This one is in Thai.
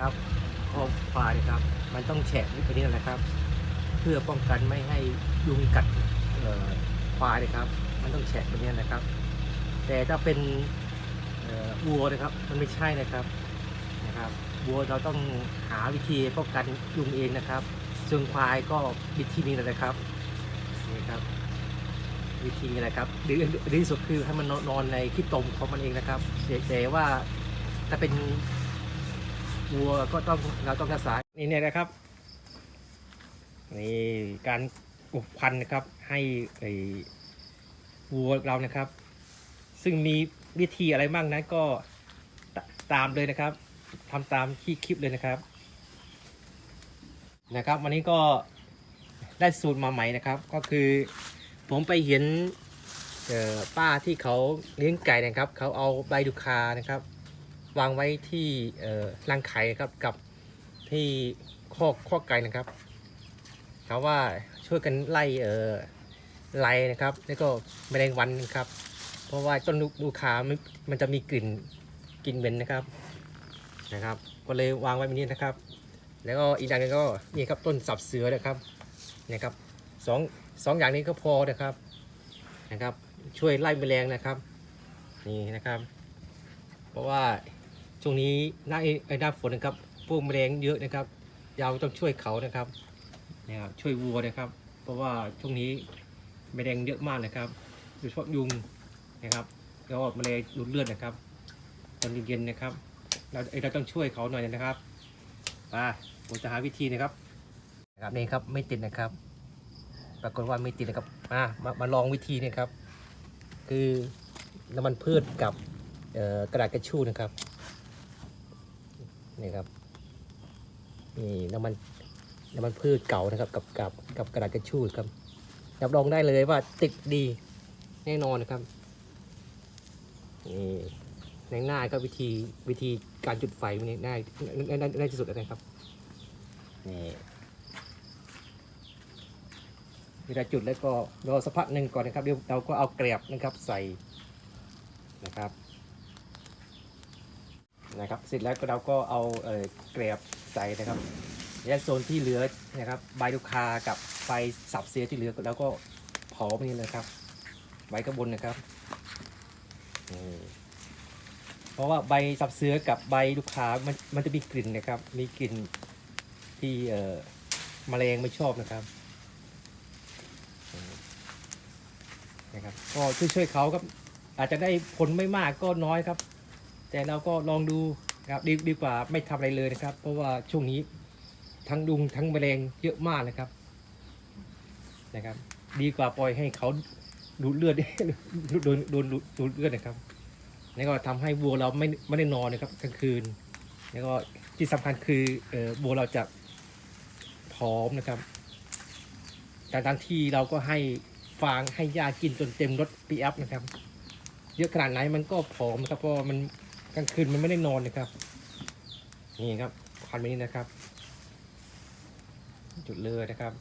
ครับคอควายนะครับ มันต้องแฉะนิดนี้นะครับ เพื่อป้องกันไม่ให้ยุงกัดควายนะครับ มันต้องแฉะแบบนี้นะครับ แต่ถ้าเป็นวัวนะครับ มันไม่ใช่นะครับนะครับวัวเราต้องหาวิธีป้องกันยุงเองนะครับส่วนควายก็วิธีนี้แหละนะครับนี่ครับ วิธีนี้แหละครับดีดีที่สุดคือให้มันนอนในที่ตมของมันเองนะครับแต่แต่ว่าถ้าเป็น วัวก็ต้องเราต้องรักษานี่เนี่ยนะครับนี่การอบควันนะครับ ให้ไอ้วัวเรานะครับ ซึ่งมีวิธีอะไรบ้างนั้นก็ตามเลยนะครับทำตามที่คลิปเลยนะครับ นะครับ วันนี้ก็ได้สูตรมาใหม่นะครับ ก็คือผมไปเห็นป้าที่เขาเลี้ยงไก่นะครับ เขาเอาใบดูคานะครับ วางไว้ที่รังไข่ครับกับที่คอกคอกไก่นะครับเขาว่าช่วยกันไล่เออไล่นะครับ แล้วก็แมลงวันนะครับ เพราะว่าต้นดูคามันมันจะมีกลิ่นกลิ่นเหม็นนะครับนะครับ ก็เลยวางไว้แบบนี้นะครับ แล้วก็อีกอย่างหนึงก็นี่ครับต้นสับเสือนะครับนะครับสองสองอย่างนี้ก็พอนะครับนะครับ ช่วยไล่แมลงนะครับ นี่นะครับ เพราะว่า ช่วงนี้หน้าไอ้หน้าฝนนะครับ พวกแมลงเยอะนะครับเราต้องช่วยเขานะครับนะครับช่วยวัวนะครับ เพราะว่าช่วงนี้แมลงเยอะมากนะครับโดยเฉพาะยุงนะครับแล้วก็แมลงดูดเลือดนะครับตอนเย็นๆนะครับ เราเอ้เราต้องช่วยเขาหน่อยนะครับอ่าผมจะหาวิธีนะครับนะครับนี่ครับไม่ติดนะครับ ปรากฏว่าไม่ติดนะครับมามามาลองวิธีนี่ครับ คือน้ำมันพืชกับกระดาษกระชู่นะครับ นี่ครับนี่น้ำมันน้ำมันพืชเก่านะครับ กับกับกับกระดาษกระชู่ครับรับรองได้เลยว่าติดดีแน่นอนนะครับนี่ในง่ายก็วิธีวิธีการจุดไฟมันง่ายง่ายง่ายง่ายที่สุดแล้วนะครับนี่เวลาจุดแล้วก็รอสักพักหนึ่งก่อนนะครับเดี๋ยวเราก็เอาแกลียบนะครับใส่นะครับ นะครับ เสร็จแล้วเราก็เอาเอ่อเกลียบใส่นะครับ และโซนที่เหลือนะครับใบลูกคากับใบสับเสียที่เหลือแล้วก็เผาไปนี่เลยครับ ใบกระบนนะครับเพราะว่าใบสับเสือกับใบลูกคามันมันจะมีกลิ่นนะครับ มีกลิ่นที่เอ่อแมลงไม่ชอบนะครับนะครับ ก็ช่วยๆเขาครับอาจจะได้ผลไม่มากก็น้อยครับ แต่เราก็ลองดูนะครับดีดีกว่าไม่ทำอะไรเลยนะครับ เพราะว่าช่วงนี้ทั้งดุงทั้งแมลงเยอะมากนะครับนะครับ ดีกว่าปล่อยให้เขาดูดเลือดโดนโดนดูดเลือดนะครับแล้วก็ทำให้วัวเราไม่ไม่ได้นอนนะครับกลางคืนแล้วก็ที่สำคัญคือเออวัวเราจะผอมนะครับแต่ทั้งที่เราก็ให้ฟางให้ยากินจนเต็มรถปีอัพนะครับ เยอะขนาดไหนมันก็ผอมครับเพราะมัน กลางคืนมันไม่ได้นอนนะครับ นี่ครับควันแบบนี้นะครับ จุดเลยนะครับ